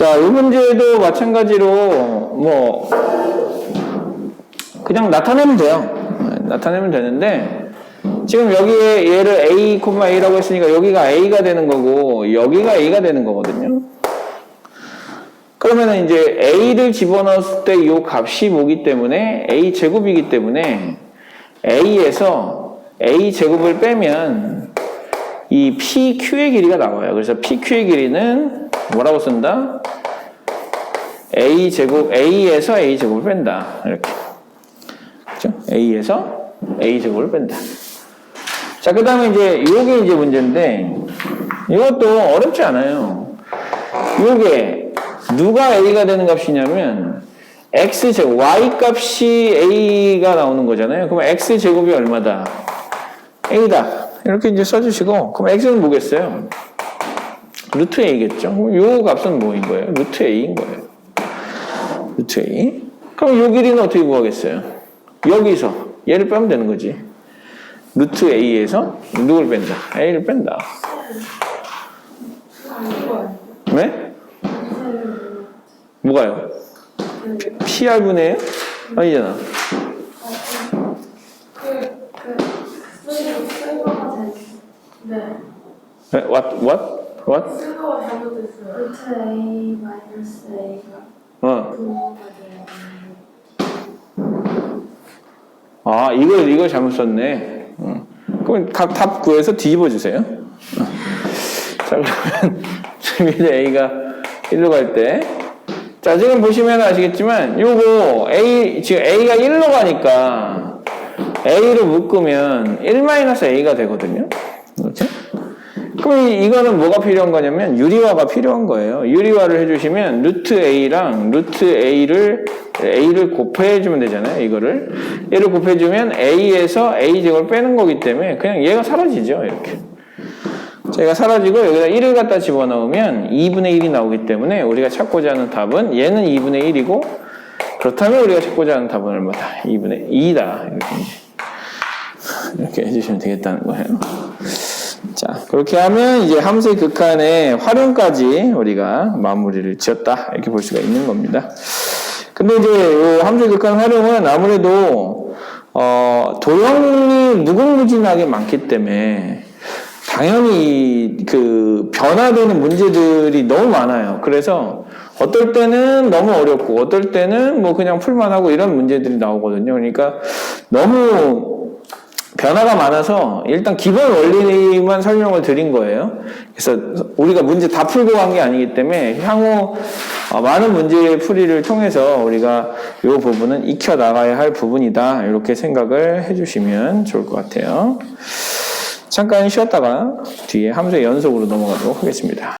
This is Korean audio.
자, 이 문제도 마찬가지로 뭐 그냥 나타내면 돼요. 네, 나타내면 되는데 지금 여기에 얘를 a, a라고 했으니까 여기가 a가 되는 거고 여기가 a가 되는 거거든요. 그러면 이제 a를 집어넣었을 때 이 값이 뭐기 때문에 a 제곱이기 때문에 a에서 a 제곱을 빼면 이 PQ의 길이가 나와요. 그래서 PQ의 길이는 뭐라고 쓴다? A 제곱, A에서 A 제곱을 뺀다. 이렇게. 그죠? A에서 A 제곱을 뺀다. 자, 그 다음에 이제, 요게 이제 문제인데, 이것도 어렵지 않아요. 요게, 누가 A가 되는 값이냐면, X 제곱, Y 값이 A가 나오는 거잖아요. 그럼 X 제곱이 얼마다? A다. 이렇게 이제 써주시고, 그럼 X는 뭐겠어요? 루트 A겠죠? 요 값은 뭐인 거예요? 루트 A인 거예요. 루트 A. 그럼 요 길이는 어떻게 구하겠어요? 여기서 얘를 빼면 되는 거지. 루트 A에서 누굴 뺀다? A를 뺀다. 왜? 뭐가요? PR분의 아니잖아. 네. 네, What? What? What? 스코어 잘못됐어요. 루트 A 마이너스 A가 어. 부호가 돼요. 아, 이걸, 이걸 잘못 썼네. 어. 그럼 각, 답 구해서 뒤집어 주세요. 어. 자, 그러면, 이제 A가 1로 갈 때. 자, 지금 보시면 아시겠지만, 요거, A, 지금 A가 1로 가니까, A를 묶으면 1-A가 되거든요. 그렇죠? 그럼 이- 이거는 뭐가 필요한 거냐면 유리화가 필요한 거예요. 유리화를 해주시면 루트 a랑 루트 a를 a를 곱해주면 되잖아요. 이거를 얘를 곱해주면 a에서 a 제곱을 빼는 거기 때문에 그냥 얘가 사라지죠. 이렇게. 자, 얘가 사라지고 여기다 1을 갖다 집어넣으면 2분의 1이 나오기 때문에 우리가 찾고자 하는 답은 얘는 2분의 1이고 그렇다면 우리가 찾고자 하는 답은 얼마다? 2분의 2다. 이렇게. 이렇게 해주시면 되겠다는 거예요. 자, 그렇게 하면 이제 함수의 극한의 활용까지 우리가 마무리를 지었다. 이렇게 볼 수가 있는 겁니다. 근데 이제 이 함수의 극한 활용은 아무래도, 어, 도형이 무궁무진하게 많기 때문에 당연히 그 변화되는 문제들이 너무 많아요. 그래서 어떨 때는 너무 어렵고 어떨 때는 뭐 그냥 풀만 하고 이런 문제들이 나오거든요. 그러니까 너무 변화가 많아서 일단 기본 원리만 설명을 드린 거예요. 그래서 우리가 문제 다 풀고 간 게 아니기 때문에 향후 어, 많은 문제 풀이를 통해서 우리가 이 부분은 익혀 나가야 할 부분이다. 이렇게 생각을 해주시면 좋을 것 같아요. 잠깐 쉬었다가 뒤에 함수의 연속으로 넘어가도록 하겠습니다.